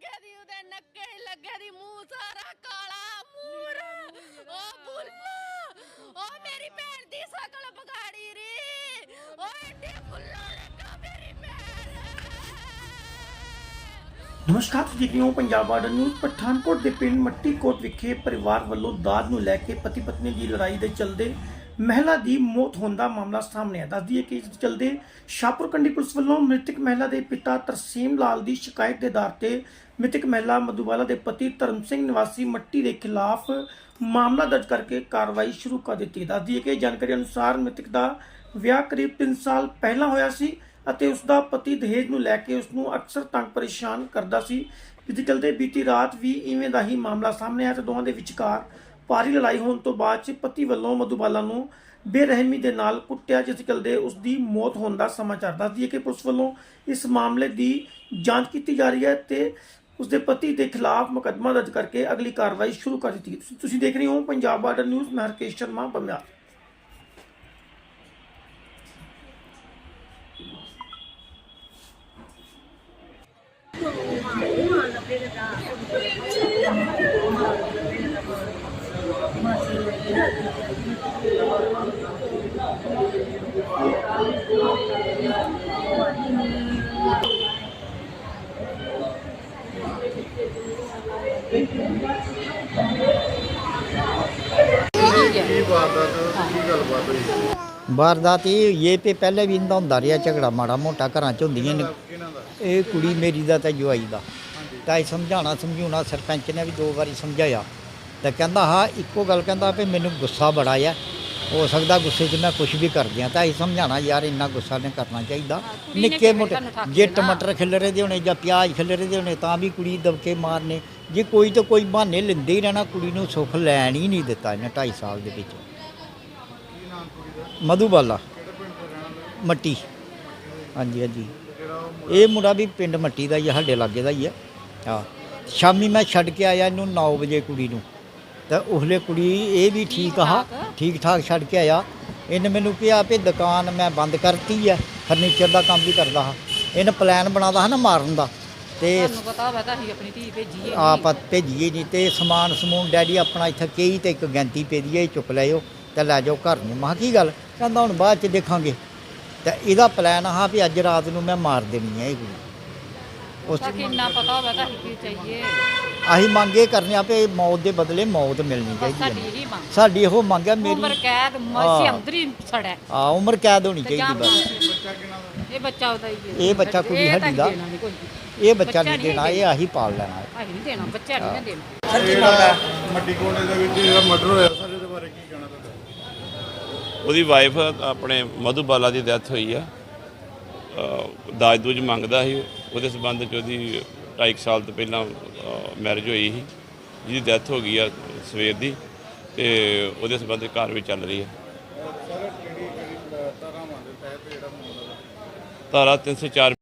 ਲੱਗੇ ਦੀ ਉਹਦੇ ਨੱਕੇ ਲੱਗੇ ਦੀ ਮੂੰਹ ਸਾਰਾ ਕਾਲਾ ਮੂਰ। ਓ ਬੁੱਲਾ ਓ ਮੇਰੀ ਭੈਣ ਦੀ ਸ਼ਕਲ ਵਿਗਾੜੀ ਰੀ। ਓ ਐਡੇ ਬੁੱਲਾ ਲੱਗਾ ਮੇਰੀ ਭੈਣ। ਨਮਸਕਾਰ ਤੁਸੀਂ ਦੇਖ ਰਹੇ ਹੋ ਪੰਜਾਬ ਬਾਰਡਰ ਨਿਊਜ਼ ਪਠਾਨਕੋਟ ਦੇ ਪਿੰਡ ਮੱਟੀਕੋਟ ਵਿਖੇ ਪਰਿਵਾਰ ਵੱਲੋਂ ਦਾਜ ਨੂੰ ਲੈ ਕੇ ਪਤੀ ਪਤਨੀ ਦੀ ਲੜਾਈ ਦੇ ਚਲਦੇ ਮਹਿਲਾ ਦੀ ਮੌਤ ਹੋਣ ਦਾ ਮਾਮਲਾ ਸਾਹਮਣੇ ਆਇਆ। ਦੱਸਦੀ ਹੈ ਕਿ ਇਸ ਚਲਦੇ ਸ਼ਾਹਪੁਰ ਕੰਡੀ ਪੁਲਿਸ ਵੱਲੋਂ ਮ੍ਰਿਤਕ ਮਹਿਲਾ ਦੇ ਪਿਤਾ ਤਰਸੀਮ ਲਾਲ ਦੀ ਸ਼ਿਕਾਇਤ ਦੇ ਆਧਾਰ ਤੇ ਮ੍ਰਿਤਕ ਮਹਿਲਾ ਮਧੂਬਾਲਾ ਦੇ ਪਤੀ ਧਰਮ ਸਿੰਘ ਨਿਵਾਸੀ ਮੱਟੀ ਦੇ ਖਿਲਾਫ ਮਾਮਲਾ ਦਰਜ ਕਰਕੇ ਕਾਰਵਾਈ ਸ਼ੁਰੂ ਕਰ ਦਿੱਤੀ ਦੱਸਦੀ ਹੈ ਕਿ ਜਾਣਕਾਰੀ ਅਨੁਸਾਰ ਮ੍ਰਿਤਕ ਦਾ ਵਿਆਹ ਕਰੀਬ 3 ਸਾਲ ਪਹਿਲਾਂ ਹੋਇਆ ਸੀ ਅਤੇ ਉਸ ਦਾ ਪਤੀ ਦਹੇਜ ਨੂੰ ਲੈ ਕੇ ਉਸ ਨੂੰ ਅਕਸਰ ਤੰਗ ਪਰੇਸ਼ਾਨ ਕਰਦਾ ਸੀ। ਜਿਸ ਚਲਦੇ ਬੀਤੀ ਰਾਤ ਵੀ ਇਵੇਂ ਦਾ ਹੀ ਮਾਮਲਾ ਸਾਹਮਣੇ ਆਇਆ ਤੇ ਦੋਹਾਂ ਦੇ ਵਿਚਕਾਰ ਭਾਰੀ ਲੜਾਈ ਹੋਣ ਤੋਂ ਬਾਅਦ ਚ ਪਤੀ ਵੱਲੋਂ ਮਧੂਬਾਲਾ ਨੂੰ ਬੇਰਹਿਮੀ ਦੇ ਨਾਲ ਕੁੱਟਿਆ, ਜਿਸ ਚਲਦੇ ਉਸ ਦੀ ਮੌਤ ਹੋਣ ਦਾ ਸਮਾਚਾਰ ਦੱਸਦੀ ਹੈ ਕਿ ਪੁਲਿਸ ਵੱਲੋਂ ਇਸ ਮਾਮਲੇ ਦੀ ਜਾਂਚ ਕੀਤੀ ਜਾ ਰਹੀ ਹੈ ਤੇ ਉਸ ਦੇ ਪਤੀ ਦੇ ਖਿਲਾਫ ਮੁਕੱਦਮਾ ਦਰਜ ਕਰਕੇ ਅਗਲੀ ਕਾਰਵਾਈ ਸ਼ੁਰੂ ਕਰ ਦਿੱਤੀ ਹੈ ਤੁਸੀਂ- ਦੇਖ ਰਹੇ ਹੋ ਪੰਜਾਬ ਬਾਰਡਰ ਨਿਊਜ਼, ਮੈਂ ਹਰਕੇਸ਼ ਸ਼ਰਮਾ ਬੰਮਿਆਲ ਕੀ ਵਾਰਦਾਤ ਕੀ ਗੱਲਬਾਤ ਹੋਈ ਵਾਰਦਾਤ ਇਹ ਹੋਈ ਹੈ ਕਿ ਪਹਿਲੇ ਵੀ ਇੰਦਾ ਹੁੰਦਾ ਰਿਹਾ ਝਗੜਾ ਮਾੜਾ ਮੋਟਾ ਘਰਾਂ 'ਚ ਹੁੰਦੀਆਂ ਨੇ। ਕਿਹਨਾਂ ਦਾ ਇਹ ਕੁੜੀ ਮੇਰੀ ਦਾ ਤੇ ਜਵਾਈ ਦਾ। ਤਾਂ ਇਹ ਸਮਝਾਉਣਾ ਸਮਝਾਉਣਾ ਸਰਪੰਚ ਨੇ ਵੀ ਦੋ ਵਾਰੀ ਸਮਝਾਇਆ। ਤਾਂ ਕਹਿੰਦਾ ਹਾਂ ਇੱਕੋ ਗੱਲ ਕਹਿੰਦਾ ਵੀ ਮੈਨੂੰ ਗੁੱਸਾ ਬੜਾ ਆ। ਹੋ ਸਕਦਾ ਗੁੱਸੇ 'ਚ ਮੈਂ ਕੁਝ ਵੀ ਕਰ ਦਿਆਂ। ਤਾਂ ਇਹ ਸਮਝਾਉਣਾ ਯਾਰ ਇੰਨਾ ਗੁੱਸਾ ਨਹੀਂ ਕਰਨਾ ਚਾਹੀਦਾ। ਨਿੱਕੇ ਮੋਟੇ ਜੇ ਟਮਾਟਰ ਖਿਲਰੇ ਦੇ ਹੋਣੇ ਜਾਂ ਪਿਆਜ਼ ਖਿਲਰੇ ਦੇ ਹੋਣੇ ਤਾਂ ਵੀ ਕੁੜੀ ਦਬਕੇ ਮਾਰਨੇ। ਜੇ ਕੋਈ ਤਾਂ ਕੋਈ ਬਹਾਨੇ ਲੈਂਦੇ ਹੀ ਰਹਿਣਾ ਕੁੜੀ ਨੂੰ ਸੁੱਖ ਲੈਣ ਹੀ ਨਹੀਂ ਦਿੱਤਾ ਇਹਨੇ 2.5 ਸਾਲ ਦੇ ਵਿੱਚ। ਮਧੂਬਾਲਾ ਮੱਟੀ। ਹਾਂਜੀ ਹਾਂਜੀ। ਇਹ ਮੁੰਡਾ ਵੀ ਪਿੰਡ ਮੱਟੀ ਦਾ ਹੀ ਸਾਡੇ ਲਾਗੇ ਦਾ ਹੀ ਆ। ਹਾਂ। ਸ਼ਾਮੀ ਮੈਂ ਛੱਡ ਕੇ ਆਇਆ ਇਹਨੂੰ 9 ਵਜੇ ਕੁੜੀ ਨੂੰ। ਤਾਂ ਉਸਲੇ ਕੁੜੀ ਇਹ ਵੀ ਠੀਕ ਆ ਠੀਕ? ਠਾਕ ਛੱਡ ਕੇ ਆਇਆ। ਇਹਨੇ ਮੈਨੂੰ ਕਿਹਾ ਵੀ ਦੁਕਾਨ ਮੈਂ ਬੰਦ ਕਰਤੀ ਆ ਫਰਨੀਚਰ ਦਾ ਕੰਮ ਵੀ ਕਰਦਾ ਹਾਂ। ਇਹਨੇ ਪਲਾਨ ਬਣਾਦਾ ਹੈ ਨਾ ਮਾਰਨ ਦਾ। ਤੇ ਤੁਹਾਨੂੰ ਪਤਾ ਹੋਵੇ ਤਾਂ ਅਸੀਂ ਆਪਣੀ ਧੀ ਭੇਜੀਏ ਆਪ ਭੇਜੀਏ ਨਹੀਂ ਤੇ ਸਮਾਨ ਸਮੂਨ ਡੈਡੀ ਆਪਣਾ ਇੱਥੇ ਕਈ ਤੇ ਇੱਕ ਗੈਂਤੀ ਪੇ ਦੀ ਹੈ ਚੁੱਕ ਲਿਓ ਤੇ ਲੈ ਜਾਓ ਘਰ ਨੂੰ। ਮੈਂ ਕੀ ਗੱਲ? ਕਹਿੰਦਾ ਹੁਣ ਬਾਅਦ ਚ ਦੇਖਾਂਗੇ। ਤੇ ਇਹਦਾ ਪਲਾਨ ਆ ਵੀ ਅੱਜ ਰਾਤ ਨੂੰ ਮੈਂ ਮਾਰ ਦੇਣੀ ਹੈ ਇਹ ਕੁੜੀ। ਉਸ ਕਿੰਨਾ ਪਤਾ ਹੋਵੇ ਤਾਂ ਅਸੀਂ ਕੀ ਚਾਹੀਏ। ਅਸੀਂ ਮੰਗੇ ਕਰਨੇ ਆ ਵੀ ਮੌਤ ਦੇ ਬਦਲੇ ਮੌਤ ਮਿਲਣੀ ਚਾਹੀਦੀ ਸਾਡੀ ਹੈ ਹੀ ਮੰਗ। ਸਾਡੀ ਇਹੋ ਮੰਗ ਹੈ ਉਮਰ ਮੇਰੀ ਕੈਦ ਹਾਂ। ਮਸੀ ਅੰਦਰੀ ਸੜੈ ਆ ਉਮਰ ਕੈਦ ਹੋਣੀ ਚਾਹੀਦੀ ਬਸ। ਇਹ ਬੱਚਾ ਉਹਦਾ ਹੀ ਹੈ। ਇਹ ਬੱਚਾ ਇਹ ਤਾਂ ਦਾ। ਦੇਣਾ ਨਹੀਂ ਕੋਈ। ਇਹ ਬੱਚਾ ਨਹੀਂ ਦੇਣਾ ਇਹ ਆਹੀ ਪਾਲ ਲੈਣਾ। ਹੈ। ਅਸੀਂ ਨਹੀਂ ਦੇਣਾ ਬੱਚਾ ਨਹੀਂ ਨਾ ਦੇਣਾ। ਜਿਹੜਾ ਮੱਡੀ ਕੋਟੇ ਦੇ ਵਿੱਚ ਜਿਹੜਾ ਮਰਡਰ ਹੋਇਆ ਸਰ ਇਹਦੇ ਬਾਰੇ ਕੀ ਕਹਿਣਾ ਤੁਹਾਡਾ? ਉਹਦੀ ਵਾਈਫ ਆਪਣੇ ਮਧੂਬਾਲਾ ਦੀ ਡੈਥ ਹੋਈ ਆ। ਦਾਜ ਦੂਜ ਮੰਗਦਾ ਸੀ ਉਹਦੇ ਸਬੰਧ ਚ ਉਹਦੀ 2.5 ਸਾਲ ਤੋਂ ਪਹਿਲਾਂ ਮੈਰਿਜ ਹੋਈ ਸੀ ਜਿਹਦੀ ਡੈਥ ਹੋ ਗਈ ਆ ਸਵੇਰ ਦੀ ਤੇ ਉਹਦੇ ਸਬੰਧ ਚ ਕਾਰਵਾਈ ਚੱਲ ਰਹੀ ਹੈ ਤਾਰਾਂ ਮਾਰਦੇ ਤਹਿਤ ਜਿਹੜਾ ਮਾਮਲਾ ਦਾ ਧਾਰਾ 304